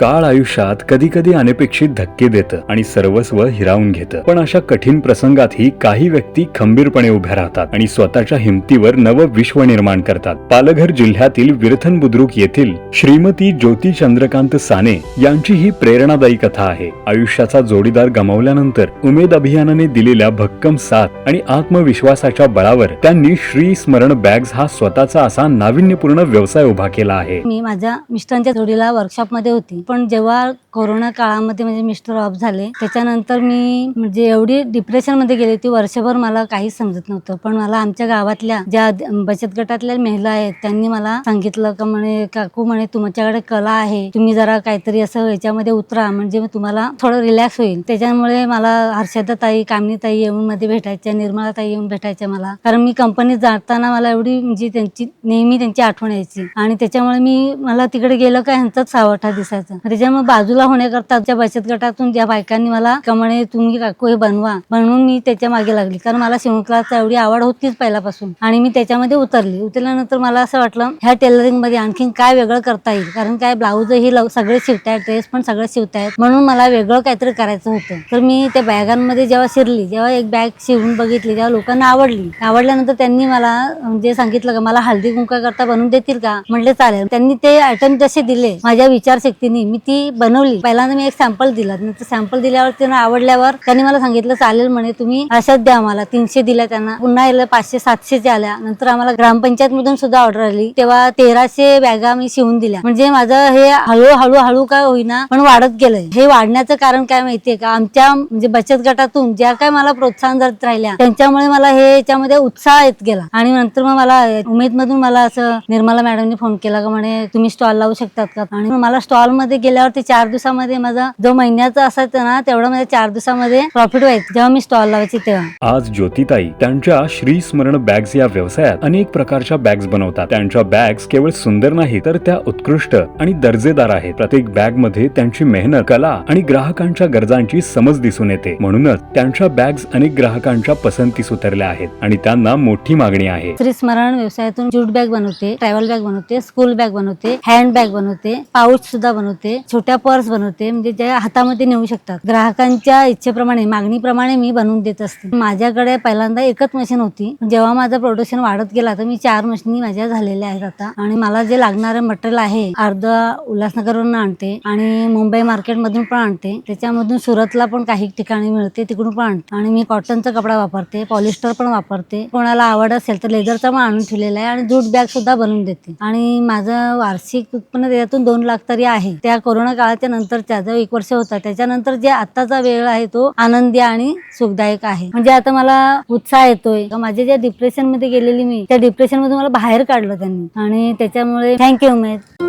काळ आयुष्यात कधी कधी अनपेक्षित धक्के देतं आणि सर्वस्व हिरावून घेतं. पण अशा कठीण प्रसंगातही काही व्यक्ती खंबीरपणे उभ्या राहतात आणि स्वतःच्या हिमतीवर नवं विश्व निर्माण करतात. पालघर जिल्ह्यातील विरथन बुद्रुक येथील श्रीमती ज्योती चंद्रकांत साने यांची ही प्रेरणादायी कथा आहे. आयुष्याचा जोडीदार गमावल्यानंतर उमेद अभियानाने दिलेल्या भक्कम साथ आणि आत्मविश्वासाच्या बळावर त्यांनी श्री स्मरण बॅग्स हा स्वतःचा असा नाविन्यपूर्ण व्यवसाय उभा केला आहे. मी माझ्या मिस्टरांच्या जोडीला वर्कशॉपमध्ये होती. पण जेव्हा कोरोना काळामध्ये म्हणजे मिस्टर ऑफ झाले त्याच्यानंतर मी म्हणजे एवढी डिप्रेशनमध्ये गेले ती वर्षभर मला काहीच समजत नव्हतं. पण मला आमच्या गावातल्या ज्या बचत गटातल्या महिला आहेत त्यांनी मला सांगितलं का म्हणे काकू म्हणे तुमच्याकडे कला आहे. तुम्ही जरा काहीतरी असं याच्यामध्ये उतरा म्हणजे मग तुम्हाला थोडं रिलॅक्स होईल. त्याच्यामुळे मला हर्षदा ताई कामनी ताई येऊन मध्ये भेटायच्या निर्मला ताई येऊन भेटायच्या मला. कारण मी कंपनीत जाताना मला एवढी म्हणजे त्यांची नेहमी त्यांची आठवण यायची. आणि त्याच्यामुळे मी मला तिकडे गेलं का ह्यांचाच सावठा दिसायचा. त्याच्यामुळे बाजूला होण्याकरता त्या बचत गटातून ज्या बायकांनी मला कमळे तुम्ही काकू हे बनवा म्हणून मी त्याच्यामागे लागली. कारण मला शिवणक्लासचा एवढी आवड होतीच पहिल्यापासून. आणि मी त्याच्यामध्ये उतरली. उतरल्यानंतर मला असं वाटलं ह्या टेलरिंगमध्ये आणखीन काय वेगळं करता येईल? कारण काय ब्लाऊज ही सगळे शिवतायत ड्रेस पण सगळे शिवतायत. म्हणून मला वेगळं काहीतरी करायचं होतं. तर मी त्या बॅगांमध्ये जेव्हा शिरली जेव्हा एक बॅग शिवून बघितली तेव्हा लोकांना आवडली. आवडल्यानंतर त्यांनी मला म्हणजे सांगितलं का मला हळदी कुंका करता बनवून देतील का? म्हटले चालेल. त्यांनी ते आयटम जसे दिले माझ्या विचारशक्तीने मी ती बनवली. पहिल्यांदा मी एक सॅम्पल दिला. नंतर सॅम्पल दिल्यावर त्यांना आवडल्यावर त्यांनी मला सांगितलं चालेल म्हणे तुम्ही अशाच द्या आम्हाला. तीनशे दिल्या त्यांना. पुन्हा याला पाचशे सातशेच्या आल्या. नंतर आम्हाला ग्रामपंचायत मधून सुद्धा ऑर्डर आली. तेव्हा तेराशे बॅगा मी शिवून दिल्या. म्हणजे माझं हे हळूहळू हळू काय होईना पण वाढत गेलंय. हे वाढण्याचं कारण काय माहितीये का? आमच्या म्हणजे बचत गटातून ज्या काय मला प्रोत्साहन देत राहिल्या त्यांच्यामुळे मला हे याच्यामध्ये उत्साह येत गेला. आणि नंतर मग मला उमेद मधून मला असं निर्मला मॅडमनी फोन केला का म्हणे तुम्ही स्टॉल लावू शकतात का? आणि मग मला स्टॉलमध्ये गेल्यावरती चार दिवसामध्ये माझा जो महिन्याचा असायचं ना तेवढं माझ्या चार दिवसामध्ये प्रॉफिट व्हायचं. जेव्हा मी स्टॉल लावायची तेव्हा. आज ज्योतिताई त्यांच्या श्री स्मरण बॅग्स या व्यवसायात अनेक प्रकारच्या बॅग्स बनवतात. त्यांच्या बॅग्स केवळ सुंदर नाही तर त्या उत्कृष्ट आणि दर्जेदार आहेत. प्रत्येक बॅगमध्ये त्यांची मेहनत कला आणि ग्राहकांच्या गरजांची समज दिसून येते. म्हणूनच त्यांच्या बॅग्स अनेक ग्राहकांच्या पसंतीस उतरल्या आहेत आणि त्यांना मोठी मागणी आहे. श्री स्मरण व्यवसायातून जूट बॅग बनवते ट्रॅव्हल बॅग बनवते स्कूल बॅग बनवते हँड बॅग बनवते पाऊच सुद्धा बनवते. छोट्या पर्स बनवते म्हणजे ज्या हातामध्ये नेऊ शकतात. ग्राहकांच्या इच्छेप्रमाणे मागणीप्रमाणे मी बनवून देत असते. माझ्याकडे पहिल्यांदा एकच मशीन होती. जेव्हा माझं प्रोडक्शन वाढत गेला तर मी चार मशीनी माझ्या झालेल्या आहेत आता. आणि मला जे लागणारं मटेरियल आहे अर्ध उल्हासनगरवरून आणते आणि मुंबई मार्केट मधून पण आणते. त्याच्यामधून सुरतला पण काही ठिकाणी मिळते तिकडून पण आणते. आणि मी कॉटनचा कपडा वापरते पॉलिस्टर पण वापरते. कोणाला आवड असेल तर लेदरचा पण आणून ठेवलेला आहे आणि जूट बॅग सुद्धा बनवून देते. आणि माझं वार्षिक उत्पन्न त्याच्यातून दोन लाख तरी आहे. त्या कोरोना काळाच्या नंतरच्या जो एक वर्ष होता. त्याच्यानंतर जे आताचा वेळ आहे तो आनंदी आणि सुखदायक आहे. म्हणजे आता मला उत्साह येतोय. का माझ्या ज्या डिप्रेशनमध्ये गेलेली मी त्या डिप्रेशन मधून मला बाहेर काढलं त्यांनी. आणि त्याच्यामुळे थँक्यू उमेद